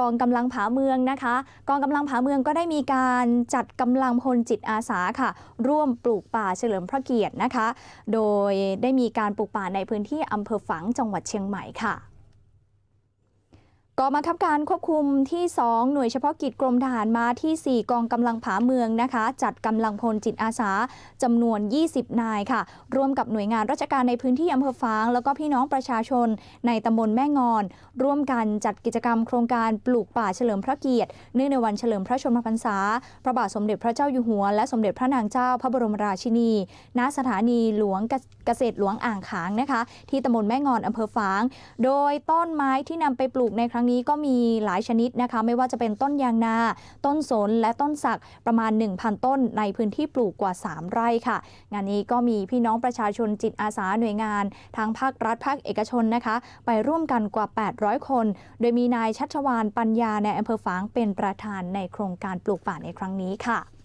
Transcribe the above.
กองกำลังผาเมืองนะคะ กองกำลังผาเมืองก็ได้มีการจัดกำลังพลจิตอาสาค่ะ ร่วมปลูกป่าเฉลิมพระเกียรตินะคะ โดยได้มีการปลูกป่าในพื้นที่อำเภอฝางจังหวัดเชียงใหม่ค่ะ กองบังคับการควบคุมที่ 2 หน่วยเฉพาะกิจกรมทหารม้าที่ 4 กองกำลังผาเมืองนะคะ จัดกำลังพลจิตอาสาจำนวน 20 นายค่ะ ร่วมกับหน่วยงานราชการในพื้นที่อำเภอฝาง แล้วก็พี่น้องประชาชนในตำบลแม่งอน ร่วมกันจัดกิจกรรมโครงการปลูกป่าเฉลิมพระเกียรติเนื่องในวันเฉลิมพระชนมพรรษา พระบาทสมเด็จพระเจ้าอยู่หัว และสมเด็จพระนางเจ้าพระบรมราชินี ณ สถานีหลวงเกษตรหลวงอ่างขางนะคะ ที่ตำบลแม่งอนอำเภอฝาง โดยต้นไม้ที่นำไปปลูกในครั้งนี้ก็มีหลายชนิดนะคะ ไม่ว่าจะเป็นต้นยางนา ต้นสนและต้นสักประมาณ 1,000 ต้นในพื้นที่ปลูกกว่า 3 ไร่ค่ะ งานนี้ก็มีพี่น้องประชาชนจิตอาสาหน่วยงานทางภาครัฐภาคเอกชนนะคะ ไปร่วมกันกว่า 800 คน โดยมีนายชัชวานปัญญาในอำเภอฝางเป็นประธานในโครงการปลูกป่าในครั้งนี้ค่ะ